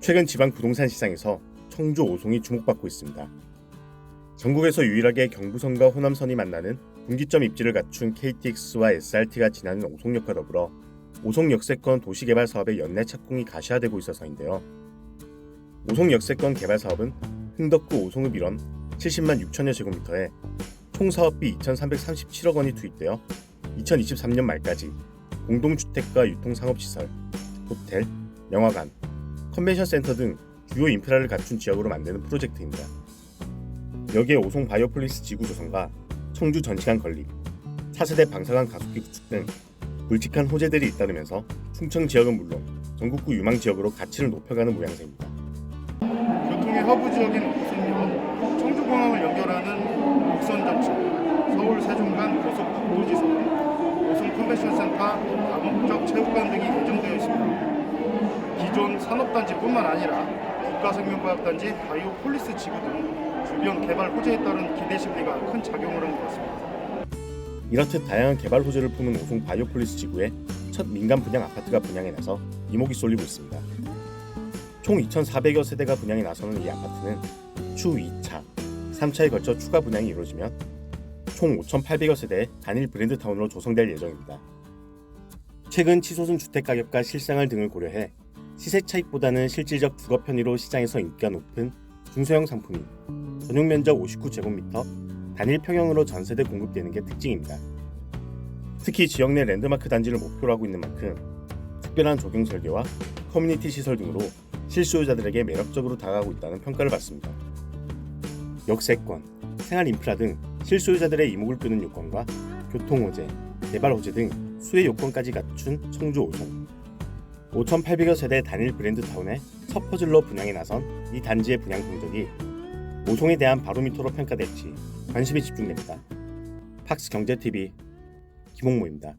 최근 지방 부동산 시장에서 청주 오송이 주목받고 있습니다. 전국에서 유일하게 경부선과 호남선이 만나는 분기점 입지를 갖춘 KTX와 SRT가 지나는 오송역과 더불어 오송 역세권 도시개발 사업의 연내 착공이 가시화되고 있어서인데요. 오송 역세권 개발 사업은 흥덕구 오송읍 일원 70만 6천여 제곱미터에 총 사업비 2,337억 원이 투입되어 2023년 말까지 공동주택과 유통상업시설, 호텔, 영화관, 컨벤션 센터 등 주요 인프라를 갖춘 지역으로 만드는 프로젝트입니다. 여기에 오송 바이오폴리스 지구 조성과 청주 전시관 건립, 차세대 방사관 가속기 구축 등 굵직한 호재들이 잇따르면서 충청 지역은 물론 전국구 유망 지역으로 가치를 높여가는 모양새입니다. 교통의 허브 지역인 오송역, 청주공항을 연결하는 목선정차, 서울 세종간 고속도지선, 오송 컨벤션 센터, 다목적 체육관 등이 예정되어 있습니다. 기존 산업단지뿐만 아니라 국가생명과학단지 바이오폴리스 지구 등 주변 개발 호재에 따른 기대 심리가 큰 작용을 한 것 같습니다. 이렇듯 다양한 개발 호재를 품은 오송 바이오폴리스 지구에 첫 민간 분양 아파트가 분양에 나서 이목이 쏠리고 있습니다. 총 2,400여 세대가 분양에 나서는 이 아파트는 추후 2차, 3차에 걸쳐 추가 분양이 이루어지면 총 5,800여 세대의 단일 브랜드 타운으로 조성될 예정입니다. 최근 치솟은 주택 가격과 실생활 등을 고려해 시세 차익보다는 실질적 주거 편의로 시장에서 인기가 높은 중소형 상품이 전용 면적 59제곱미터 단일 평형으로 전세대 공급되는 게 특징입니다. 특히 지역 내 랜드마크 단지를 목표로 하고 있는 만큼 특별한 조경 설계와 커뮤니티 시설 등으로 실수요자들에게 매력적으로 다가가고 있다는 평가를 받습니다. 역세권, 생활 인프라 등 실수요자들의 이목을 끄는 요건과 교통 호재, 개발 호재 등 수혜 요건까지 갖춘 청주 오송. 5,800여 세대 단일 브랜드 타운의 첫 퍼즐로 분양에 나선 이 단지의 분양 성적이 오송에 대한 바로미터로 평가될지 관심이 집중됩니다. 팍스 경제TV 김홍모입니다.